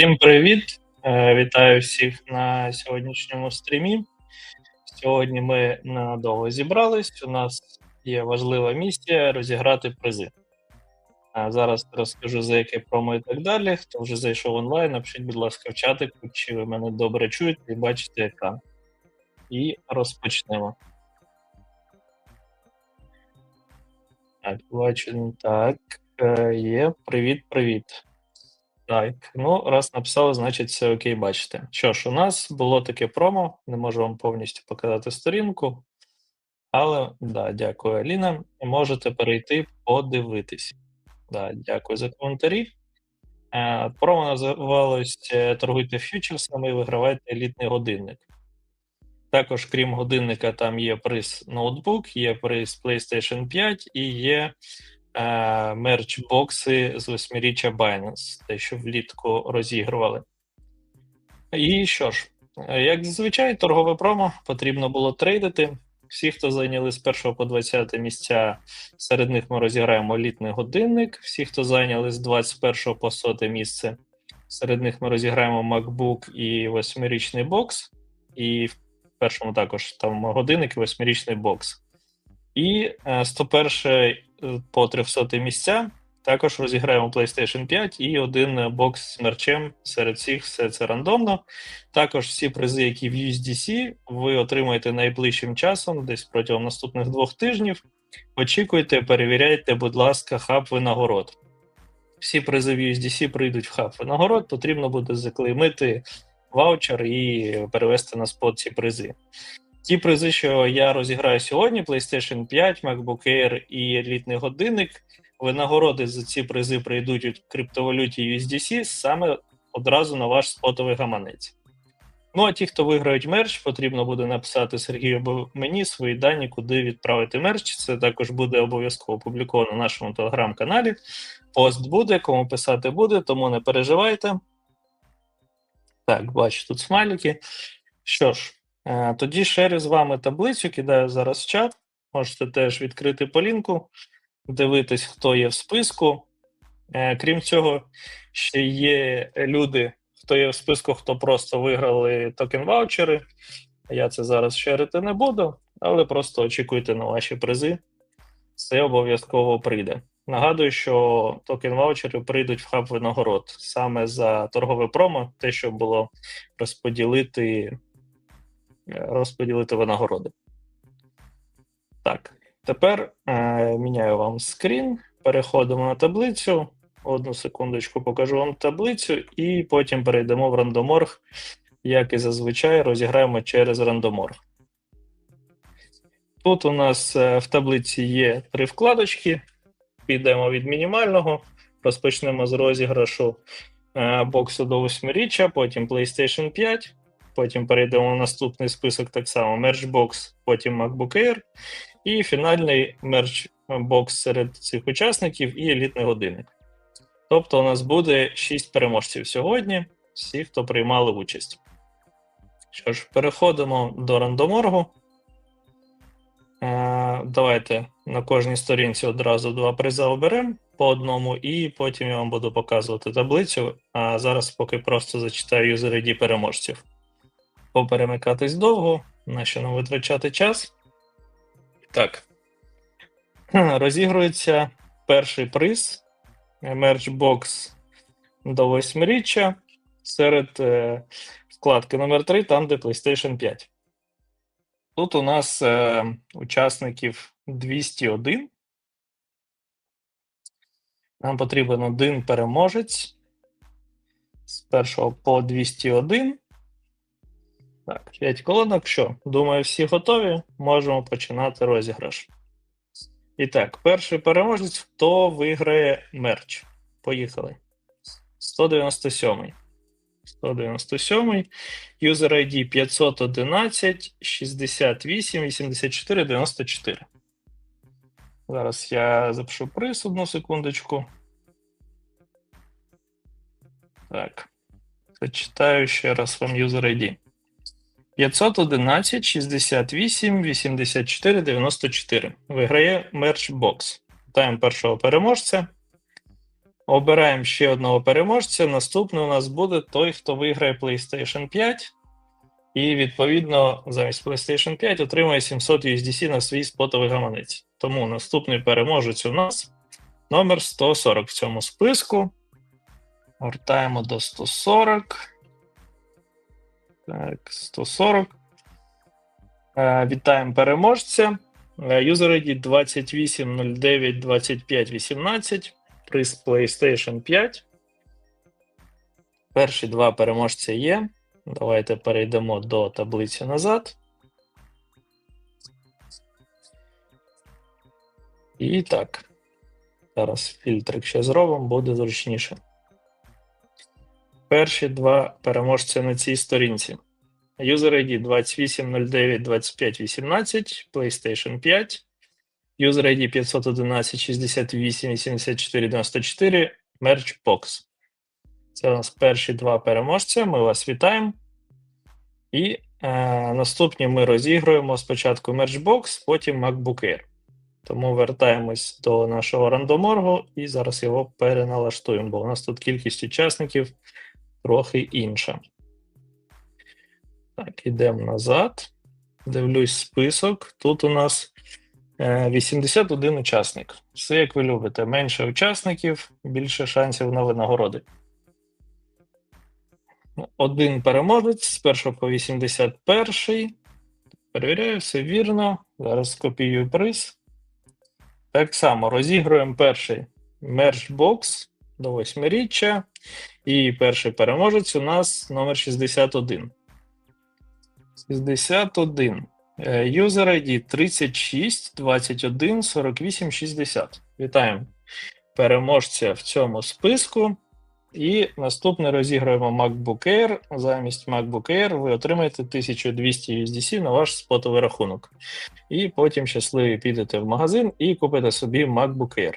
Всім привіт! Е, Вітаю всіх на сьогоднішньому стрімі. Сьогодні ми ненадовго зібрались. У нас є важлива місія розіграти призи. Зараз розкажу за яке промо і так далі. Хто вже зайшов онлайн, напишіть, будь ласка, в чатику, чи ви мене добре чуєте і бачите екран. І розпочнемо. Так, бачу. Так, е, є. Привіт, привіт. Так, ну, раз написали, значить все окей, бачите. Що ж, у нас було таке промо, не можу вам повністю показати сторінку. Але да, дякую, Аліна. Можете перейти подивитись. Да, дякую за коментарі. Е, промо називалось е, Торгуйте фьючерсами і вигравайте елітний годинник. Також, крім годинника, там є приз ноутбук, є приз PlayStation 5 і є мерч-бокси з восьмиріччя Binance, те, що влітку розігрували. І що ж, як зазвичай, торгове промо потрібно було трейдити. Всі, хто зайняли з 1 по 20 місця, серед них ми розіграємо літний годинник. Всі, хто зайняли з 21 по 100 місце, серед них ми розіграємо MacBook і восьмирічний бокс. І в першому також там годинник і восьмирічний бокс. І е, 101 по 300 місця також розіграємо PlayStation 5 і один бокс з мерчем серед всіх, все це рандомно. Також всі призи, які в USDC, ви отримаєте найближчим часом, десь протягом наступних двох тижнів. Очікуйте, перевіряйте, будь ласка, хаб винагород. Всі призи в USDC прийдуть в хаб винагород, потрібно буде заклеймити ваучер і перевести на спот ці призи. Ті призи, що я розіграю сьогодні: PlayStation 5, MacBook Air і елітний годинник. Винагороди за ці призи прийдуть у криптовалюті USDC саме одразу на ваш спотовий гаманець. Ну а ті, хто виграють мерч, потрібно буде написати Сергію або мені свої дані, куди відправити мерч. Це також буде обов'язково опубліковано на нашому телеграм-каналі. Пост буде, кому писати буде, тому не переживайте. Так, бачу тут смайлики. Що ж, тоді шерю з вами таблицю, кидаю зараз в чат. Можете теж відкрити по лінку, дивитись, хто є в списку. Е, Крім цього, ще є люди, хто є в списку, хто просто виграли токен ваучери. Я це зараз шерити не буду, але просто очікуйте на ваші призи. Це обов'язково прийде. Нагадую, що токен ваучери прийдуть в хаб винагород саме за торгове промо, те, що було розподілити, е, розподілити винагороди. Так, тепер е, міняю вам скрін, переходимо на таблицю. Одну секундочку покажу вам таблицю, і потім перейдемо в рандоморг, як і зазвичай розіграємо через рандоморг. Тут у нас е, в таблиці є три вкладочки. Підемо від мінімального, розпочнемо з розіграшу е, боксу до восьмиріччя, потім PlayStation 5, потім перейдемо в наступний список так само Merchbox, потім MacBook Air, і фінальний мерчбокс серед цих учасників і елітний годинник. Тобто, у нас буде 6 переможців сьогодні, всі, хто приймали участь. Що ж, переходимо до рандоморгу. Е, Давайте на кожній сторінці одразу два приза оберемо по одному, і потім я вам буду показувати таблицю. А зараз поки просто зачитаю юзер ID переможців. Поперемикатись довго, на що нам витрачати час. Так. Розігрується перший приз мерчбокс до восьмиріччя серед е, вкладки номер 3 там, де PlayStation 5. Тут у нас е, учасників 201. Нам потрібен один переможець. З першого по 201. Так, 5 колонок. Що? Думаю, всі готові. Можемо починати розіграш. І так, перший переможець, хто виграє мерч. Поїхали. 197. 197. User ID 511 68 84 94. Зараз я запишу приз одну секундочку. Так. Зачитаю ще раз вам user ID. 511 68 84 94. Виграє мерчбокс. Вітаємо першого переможця. Обираємо ще одного переможця. Наступний у нас буде той, хто виграє PlayStation 5. І, відповідно, замість PlayStation 5 отримує 700 USDC на свій спотовий гаманець. Тому наступний переможець у нас номер 140 в цьому списку. Гортаємо до 140. Так, 140. Е, Вітаємо переможця. Юзер ID 28092518. Приз PlayStation 5. Перші два переможця є. Давайте перейдемо до таблиці назад. І так. Зараз фільтрик ще зробимо, буде зручніше. Перші два переможці на цій сторінці. User ID 28092518, PlayStation 5. User ID 511 68 84 94, Merchbox. Це у нас перші два переможця. Ми вас вітаємо. І е, наступні ми розігруємо спочатку Merchbox, потім MacBook Air. Тому вертаємось до нашого рандоморгу і зараз його переналаштуємо, бо у нас тут кількість учасників трохи інша. Так, ідемо назад. Дивлюсь список. Тут у нас 81 учасник. Все, як ви любите. Менше учасників, більше шансів на винагороди. Один переможець з 1 по 81. Перевіряю, все вірно. Зараз скопіюю приз. Так само розігруємо перший мерчбокс до восьмиріччя. І перший переможець у нас номер 61. 61. User ID 36 21 48 60. Вітаємо переможця в цьому списку. І наступне розіграємо MacBook Air. Замість MacBook Air ви отримаєте 1200 USDC на ваш спотовий рахунок. І потім щасливі підете в магазин і купите собі MacBook Air.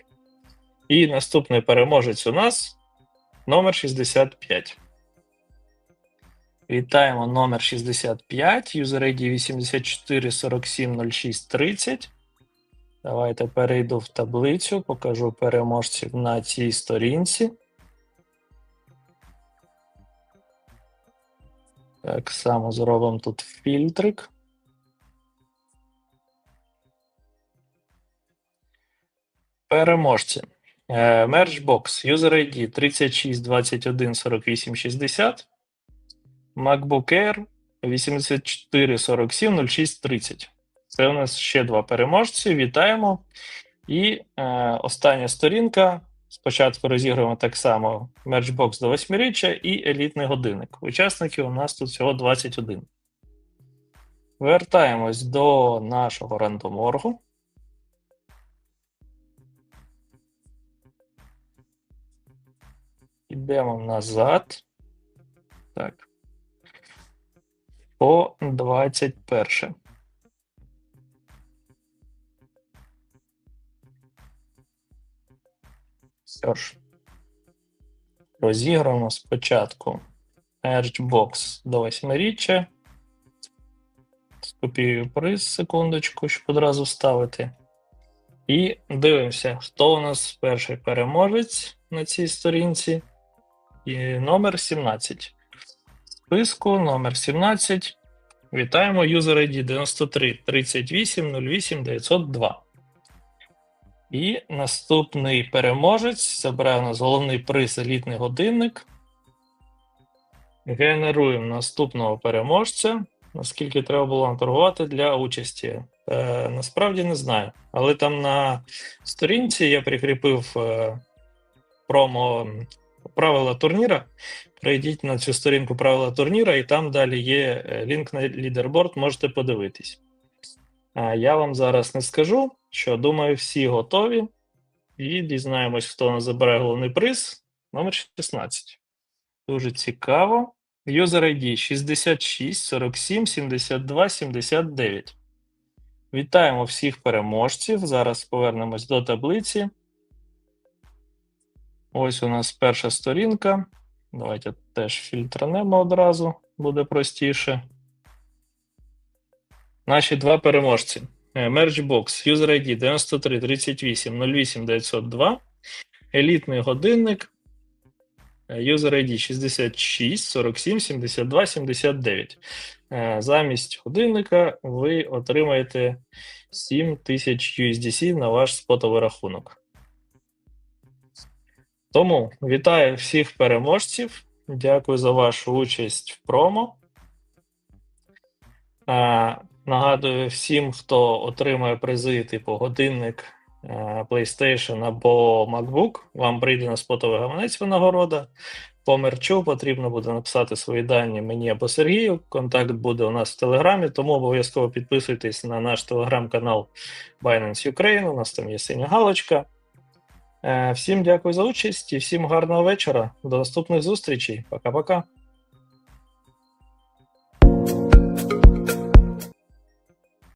І наступний переможець у нас номер 65. Вітаємо номер 65, user ID 84 47 06 30. Давайте перейду в таблицю, покажу переможців на цій сторінці. Так само зробимо тут фільтрик. Переможці. Mergebox, user ID 36 21 48 60. MacBook Air 84 47 06 30. Це у нас ще два переможці. Вітаємо. І е, остання сторінка. Спочатку розігруємо так само мерчбокс до 8-річчя і елітний годинник. Учасників у нас тут всього 21. Вертаємось до нашого рандоморгу. Йдемо назад. Так по 21. Все ж. Розіграємо спочатку Mergebox до 8-річчя. Скопіюю приз, секундочку, щоб одразу ставити. І дивимося, хто у нас перший переможець на цій сторінці. І номер 17 списку номер 17. Вітаємо User ID 93 38 08 902. І наступний переможець забирає у нас головний приз елітний годинник. Генеруємо наступного переможця. Наскільки треба було наторгувати для участі. Е, Насправді не знаю. Але там на сторінці я прикріпив е, промо правила турніра. Прийдіть на цю сторінку правила турніра, і там далі є е, лінк на лідерборд, можете подивитись. А я вам зараз не скажу, що думаю, всі готові. І дізнаємось, хто нас забирає головний приз. Номер 16. Дуже цікаво. User ID 66 47 72 79. Вітаємо всіх переможців. Зараз повернемось до таблиці. Ось у нас перша сторінка. Давайте теж фільтранемо одразу, буде простіше. Наші два переможці. Mergebox, User ID 93 38 08 902. елітний годинник. е, User ID 66 47 72 79. Е, Замість годинника ви отримаєте 7000 USDC на ваш спотовий рахунок. Тому вітаю всіх переможців. Дякую за вашу участь в промо. Е, Нагадую всім, хто отримає призи, типу годинник, е, PlayStation або MacBook, вам прийде на спотовий гаманець винагорода. По мерчу потрібно буде написати свої дані мені або Сергію. Контакт буде у нас в Телеграмі, тому обов'язково підписуйтесь на наш телеграм-канал Binance Ukraine. У нас там є синя галочка. Е, Всім дякую за участь і всім гарного вечора. До наступних зустрічей. Пока-пока.